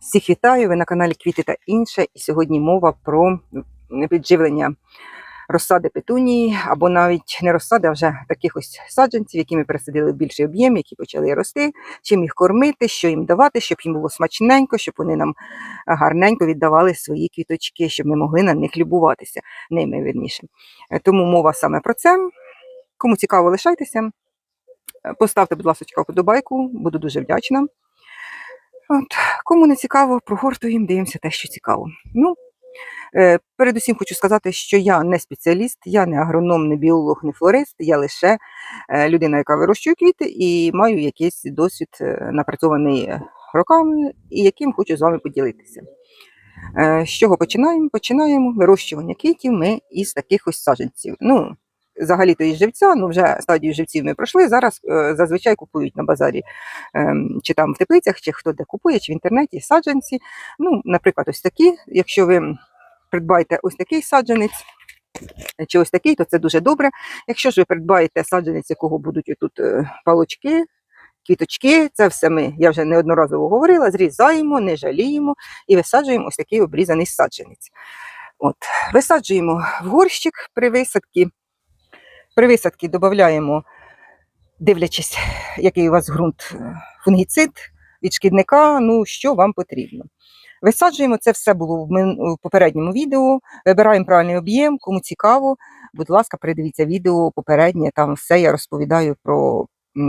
Всіх вітаю! Ви на каналі Квіти та інше. І сьогодні мова про підживлення розсади петунії, або навіть не розсади, а вже таких ось саджанців, які ми пересадили в більший об'єм, які почали рости, чим їх кормити, що їм давати, щоб їм було смачненько, щоб вони нам гарненько віддавали свої квіточки, щоб ми могли на них любуватися, ними вірніше. Е, Тому мова саме про це. Кому цікаво, лишайтеся. Поставте, будь ласка, вподобайку, буду дуже вдячна. От, кому не цікаво, прогортуємо, дивимося те, що цікаво. Ну, е, передусім хочу сказати, що я не спеціаліст, я не агроном, не біолог, не флорист, я лише е, людина, яка вирощує квіти, і маю якийсь досвід е, напрацьований роками, і яким хочу з вами поділитися. З чого починаємо? Починаємо вирощування квітів ми із таких ось саджанців. Ну, взагалі-то із живця, ну вже стадію живців ми пройшли. Зараз е, зазвичай купують на базарі ем, чи там в теплицях, чи хто де купує, чи в інтернеті саджанці. Ну, наприклад, ось такі. Якщо ви придбаєте ось такий саджанець, чи ось такий, то це дуже добре. Якщо ж ви придбаєте саджанець, якого будуть тут палочки, квіточки, це все ми, я вже неодноразово говорила, зрізаємо, не жаліємо і висаджуємо ось такий обрізаний саджанець. От. Висаджуємо в горщик при висадці. При висадці додаємо, дивлячись, який у вас ґрунт, е, фунгіцид від шкідника, ну що вам потрібно. Висаджуємо, це все було в попередньому відео. Вибираємо правильний об'єм, кому цікаво, будь ласка, передивіться відео попереднє, там все я розповідаю про,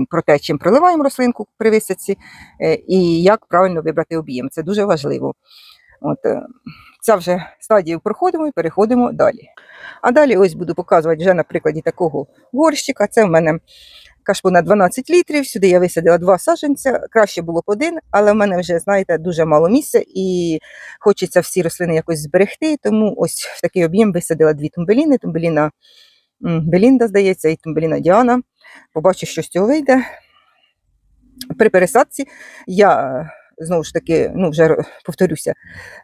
про те, чим проливаємо рослинку при висадці е, і як правильно вибрати об'єм. Це дуже важливо. От, е, ця вже стадію проходимо і переходимо далі. А далі ось буду показувати вже на прикладі такого горщика. Це в мене кашпо на 12 літрів. Сюди я висадила два саджанця. Краще було б один, але в мене вже, знаєте, дуже мало місця і хочеться всі рослини якось зберегти. Тому ось в такий об'єм висадила дві тумбеліни. Тумбеліна Белінда, здається, і тумбеліна Діана. Побачу, що з цього вийде. При пересадці я знову ж таки, ну вже повторюся,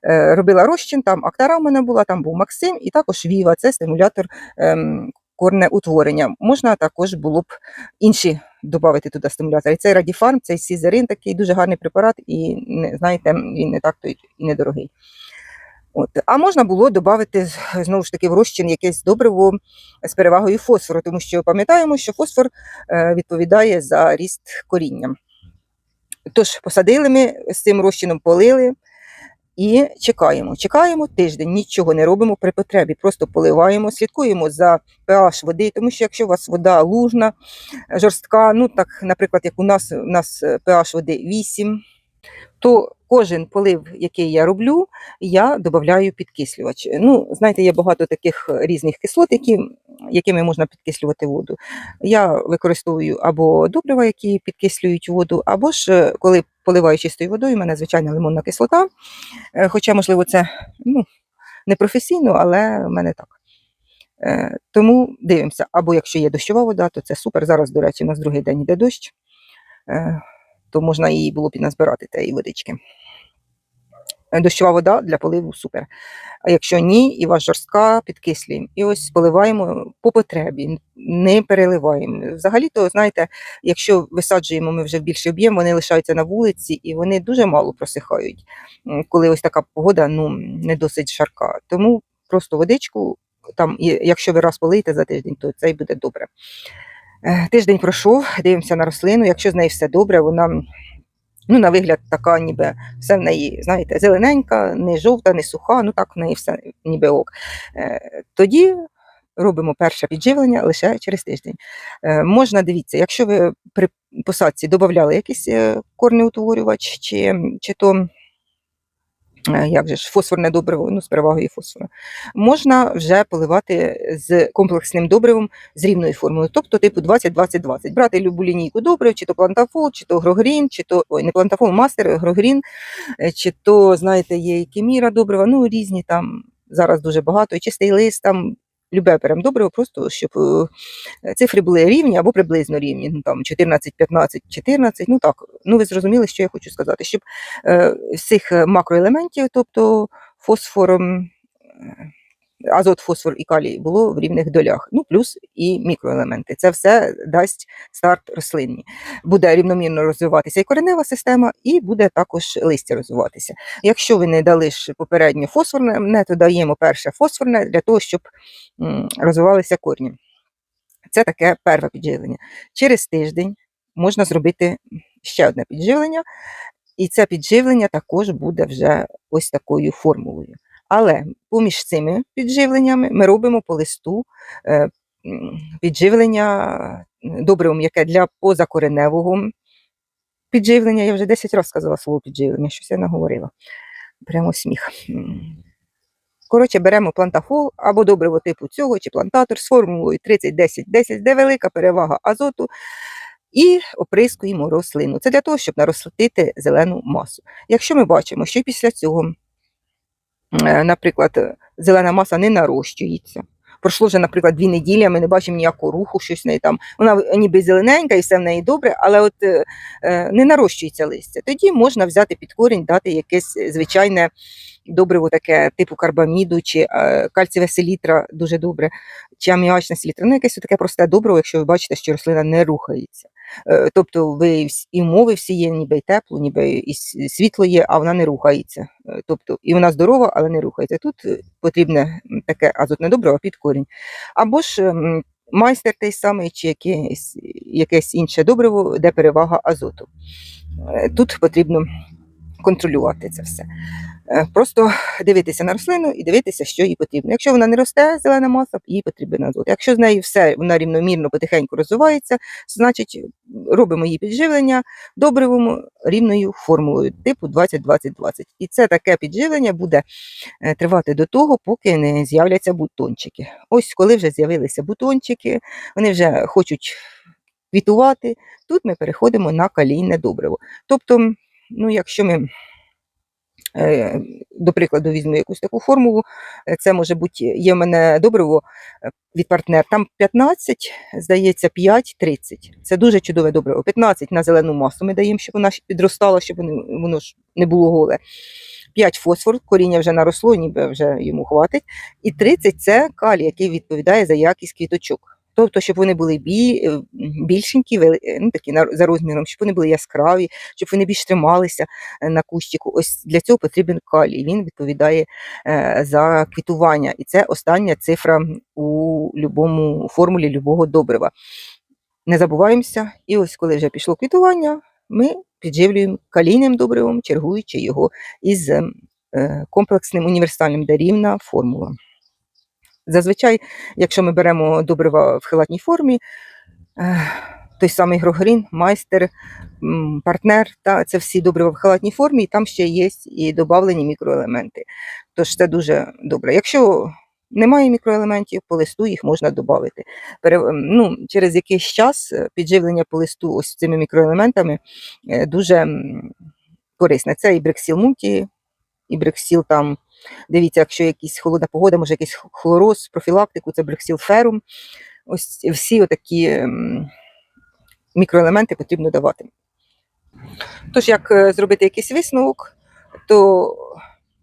е, робила розчин, там актара в мене була, там був Максим, і також Віва, це стимулятор ем, корнеутворення. Можна також було б інші додати туди стимулятори. Цей Радіфарм, цей Сізерин такий дуже гарний препарат, і знаєте, він не так то і недорогий. От. А можна було додати знову ж таки в розчин якесь добриво з перевагою фосфору, тому що пам'ятаємо, що фосфор е, відповідає за ріст коріння. Тож посадили ми з цим розчином, полили і чекаємо. Чекаємо тиждень, нічого не робимо при потребі, просто поливаємо, слідкуємо за pH води, тому що якщо у вас вода лужна, жорстка, ну так, наприклад, як у нас, у нас е, pH води 8, то кожен полив, який я роблю, я додаю підкислювач. Ну, знаєте, є багато таких різних кислот, які, якими можна підкислювати воду. Я використовую або добрива, які підкислюють воду, або ж е, коли поливаю чистою водою, у мене звичайна лимонна кислота. Е, Хоча, можливо, це ну, не професійно, але в мене так. Е, Тому дивимося. Або якщо є дощова вода, то це супер. Зараз, до речі, у нас другий день йде дощ, то можна її було б назбирати тієї водички. Е, Дощова вода для поливу супер. А якщо ні, і вас жорстка, підкислюємо. І ось поливаємо по потребі, не переливаємо. Взагалі-то, знаєте, якщо висаджуємо ми вже в більший об'єм, вони лишаються на вулиці і вони дуже мало просихають, коли ось така погода ну, не досить жарка. Тому просто водичку, там, якщо ви раз полиєте за тиждень, то це й буде добре. Е, Тиждень пройшов, дивимося на рослину. Якщо з нею все добре, вона ну, на вигляд така, ніби все в неї, знаєте, зелененька, не жовта, не суха, ну так в неї все ніби ок. Е, Тоді робимо перше підживлення лише через тиждень. Е, Можна, дивіться, якщо ви при посадці додавали якийсь корнеутворювач, чи, чи то як же ж, фосфорне добриво, ну, з перевагою фосфору, можна вже поливати з комплексним добривом з рівною формулою, тобто типу 20-20-20. Брати любу лінійку добрив, чи то плантафол, чи то грогрін, чи то ой, не плантафол, мастер, грогрін, е, чи то, знаєте, є і кеміра добрива, ну різні там зараз дуже багато, і чистий лист, там любе прям добриво, просто щоб е, цифри були рівні або приблизно рівні. Ну, там 14, 15, 14, ну так, ну ви зрозуміли, що я хочу сказати, щоб е, з цих е, макроелементів, тобто фосфором, азот, фосфор і калій було в рівних долях. Ну, плюс і мікроелементи. Це все дасть старт рослині. Буде рівномірно розвиватися і коренева система, і буде також листя розвиватися. Якщо ви не дали ж попередньо фосфорне, то даємо перше фосфорне для того, щоб розвивалися корні. Це таке перше підживлення. Через тиждень можна зробити ще одне підживлення, і це підживлення також буде вже ось такою формулою. Але поміж цими підживленнями ми робимо по листу е, підживлення добривом, яке для позакореневого підживлення. Я вже 10 разів сказала слово підживлення, щось я наговорила. Прямо сміх. Коротше, беремо плантафол або добриво типу цього, чи плантатор з формулою 30-10-10, де велика перевага азоту, і оприскуємо рослину. Це для того, щоб наростити зелену масу. Якщо ми бачимо, що після цього, наприклад, е, зелена маса не нарощується. Пройшло вже, наприклад, дві неділі, ми не бачимо ніякого руху, щось неї там. Вона ніби зелененька і все в неї добре, але от е, е, не нарощується листя. Тоді можна взяти під корінь, дати якесь е, звичайне добриво, таке типу карбаміду чи е, кальцієва селітра, дуже добре, чи аміачна селітра. Ну, якесь таке просте добриво, якщо ви бачите, що рослина не рухається. Е, Тобто ви і умови всі є, ніби й тепло, ніби і світло є, а вона не рухається. Е, Тобто і вона здорова, але не рухається. Тут потрібне таке азотне добриво під корінь. Або ж майстер той самий, чи якесь, якесь інше добриво, де перевага азоту. Тут потрібно контролювати це все. Е, Просто дивитися на рослину і дивитися, що їй потрібно. Якщо вона не росте, зелена маса, їй потрібен азот. Якщо з нею все вона рівномірно потихеньку розвивається, значить робимо її підживлення добривом рівною формулою типу 20-20-20. І це таке підживлення буде е, тривати до того, поки не з'являться бутончики. Ось коли вже з'явилися бутончики, вони вже хочуть квітувати, тут ми переходимо на калійне добриво. Тобто, ну, якщо ми До прикладу, візьму якусь таку формулу. е, Це може бути, є в мене добриво е, від партнер, там 15, здається, 5, 30. Це дуже чудове добриво. 15 на зелену масу ми даємо, щоб вона підростала, щоб воно ж не було голе. 5 фосфор, коріння вже наросло, ніби вже йому хватить. І 30 це калій, який відповідає за якість квіточок. Тобто, щоб вони були бі, е, більшенькі, е, ну, такі за розміром, щоб вони були яскраві, щоб вони більш трималися е, на кущику. Ось для цього потрібен калій. Він відповідає за квітування. І це остання цифра у любому формулі любого добрива. Не забуваємося, і ось коли вже пішло квітування, ми підживлюємо калійним добривом, чергуючи його із комплексним універсальним дарівна формула. Зазвичай, якщо ми беремо добрива в хелатній формі, той самий грогрін, майстер, партнер, та це всі добрива в халатній формі, і там ще є і додавлені мікроелементи. Тож це дуже добре. Якщо немає мікроелементів, по листу їх можна додати. Ну, через якийсь час е, підживлення по листу ось цими мікроелементами е, дуже корисне. Це і брексіл мульті, і брексіл там. Дивіться, якщо якась холодна погода, може якийсь хлороз, профілактику, це брексіл ферум. Ось всі отакі мікроелементи потрібно давати. Тож, як е, зробити якийсь висновок, то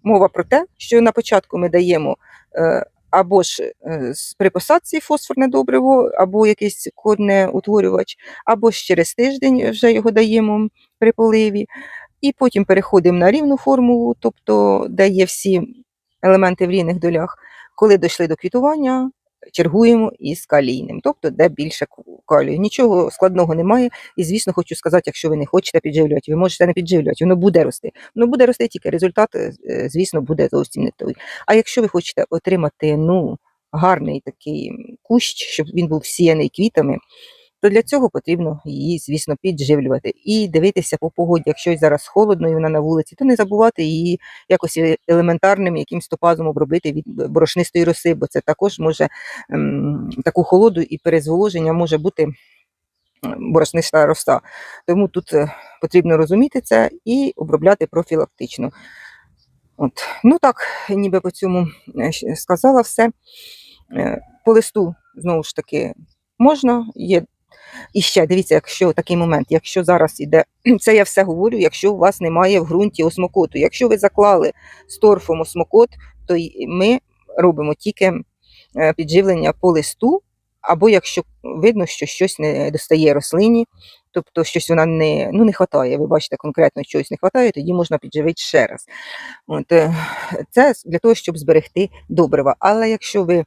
мова про те, що на початку ми даємо е, або ж е, при посадці фосфорне добриво, або якийсь корне утворювач, або ж через тиждень вже його даємо при поливі, і потім переходимо на рівну формулу, тобто де є всі елементи в рівних долях. Коли дійшли до квітування, чергуємо із калійним, тобто де більше калію. Нічого складного немає. І, звісно, хочу сказати, якщо ви не хочете підживлювати, ви можете не підживлювати, воно буде рости. Воно буде рости, тільки результат, е, звісно, буде зовсім не той. А якщо ви хочете отримати ну, гарний такий кущ, щоб він був всіяний квітами, то для цього потрібно її, звісно, підживлювати і дивитися по погоді. Якщо зараз холодно і вона на вулиці, то не забувати її якось е- елементарним якимсь топазом обробити від борошнистої роси, бо це також може ем, таку холоду і перезволоження може бути борошниста роса. Тому тут е, потрібно розуміти це і обробляти профілактично. От. Ну так, ніби по цьому е, сказала все. Е, По листу, знову ж таки, можна, є. І ще дивіться, якщо такий момент, якщо зараз іде, це я все говорю, якщо у вас немає в ґрунті осмокоту. Якщо ви заклали з торфом осмокот, то ми робимо тільки е, підживлення по листу, або якщо видно, що щось не достає рослині, тобто щось вона не, ну, не хватає, ви бачите, конкретно чогось не хватає, тоді можна підживити ще раз. От, е, це для того, щоб зберегти добрива. Але якщо ви е,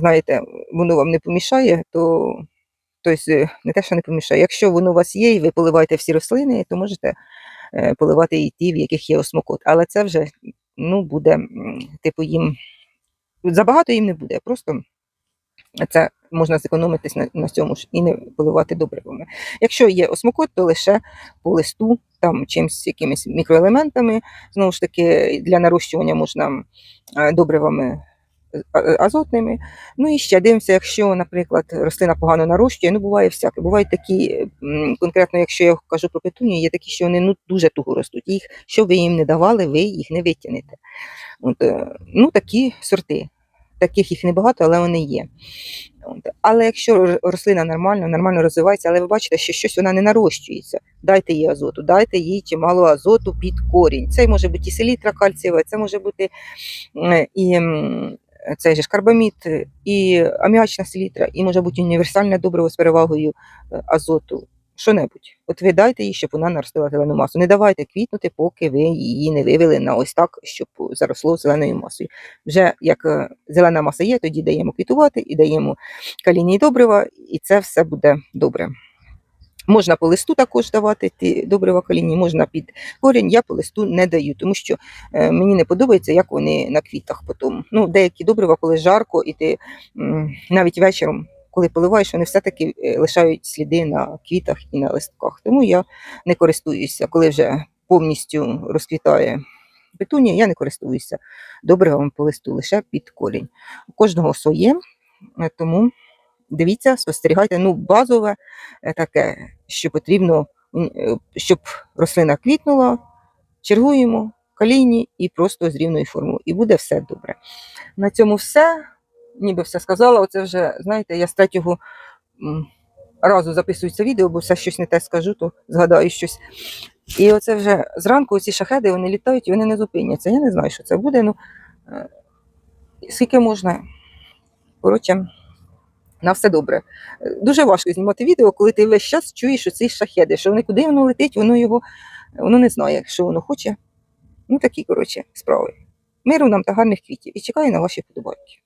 знаєте, воно вам не помішає, то тобто, е, не те, що не помішає. Якщо воно у вас є, і ви поливаєте всі рослини, то можете е, поливати і ті, в яких є осмокот. Але це вже ну, буде, типу, їм забагато їм не буде. Просто це можна зекономитись на, на цьому ж і не поливати добривами. Якщо є осмокот, то лише по листу, там чимось якимись мікроелементами. Знову ж таки, для нарощування можна добривами азотними. Ну і ще дивимося, якщо, наприклад, рослина погано нарощує, ну буває всяке. Бувають такі, конкретно, якщо я кажу про петунію, є такі, що вони ну, дуже туго ростуть. Їх, що ви їм не давали, ви їх не витягнете. От, е, ну, такі сорти. Таких їх небагато, але вони є. От. Але якщо рослина нормально, нормально розвивається, але ви бачите, що щось вона не нарощується, дайте їй азоту, дайте їй чимало азоту під корінь. Це може бути і селітра кальцієва, це може бути е, і цей же карбамід, е, і аміачна селітра, і може бути універсальне добриво з перевагою е, азоту. Що-небудь. От ви дайте їй, щоб вона наростила зелену масу. Не давайте квітнути, поки ви її не вивели на ось так, щоб заросло зеленою масою. Вже як е, зелена маса є, тоді даємо квітувати і даємо калійні добрива, і це все буде добре. Можна по листу також давати ті добрива калійні, можна під корінь. Я по листу не даю, тому що е, мені не подобається, як вони на квітах потім. Ну, деякі добрива, коли жарко, і ти навіть вечором, коли поливаєш, вони все-таки е, лишають сліди на квітах і на листках. Тому я не користуюся, коли вже повністю розквітає петунія, я не користуюся добривом по листу, лише під корінь. У кожного своє, е, тому дивіться, спостерігайте. Ну, базове е, таке, що потрібно, е, щоб рослина квітнула, чергуємо калійні і просто з рівною формою. І буде все добре. На цьому все. Ніби все сказала. Оце вже, знаєте, я з третього разу записую це відео, бо все щось не те скажу, то згадаю щось. І оце вже зранку ці шахеди вони літають і вони не зупиняться. Я не знаю, що це буде. Ну, е, скільки можна. Коротше, на все добре. Е, Дуже важко знімати відео, коли ти весь час чуєш що ці шахеди, що вони куди воно летить, воно його воно не знає, що воно хоче. Ну такі, коротше, справи. Миру нам та гарних квітів і чекаю на ваші вподобайки.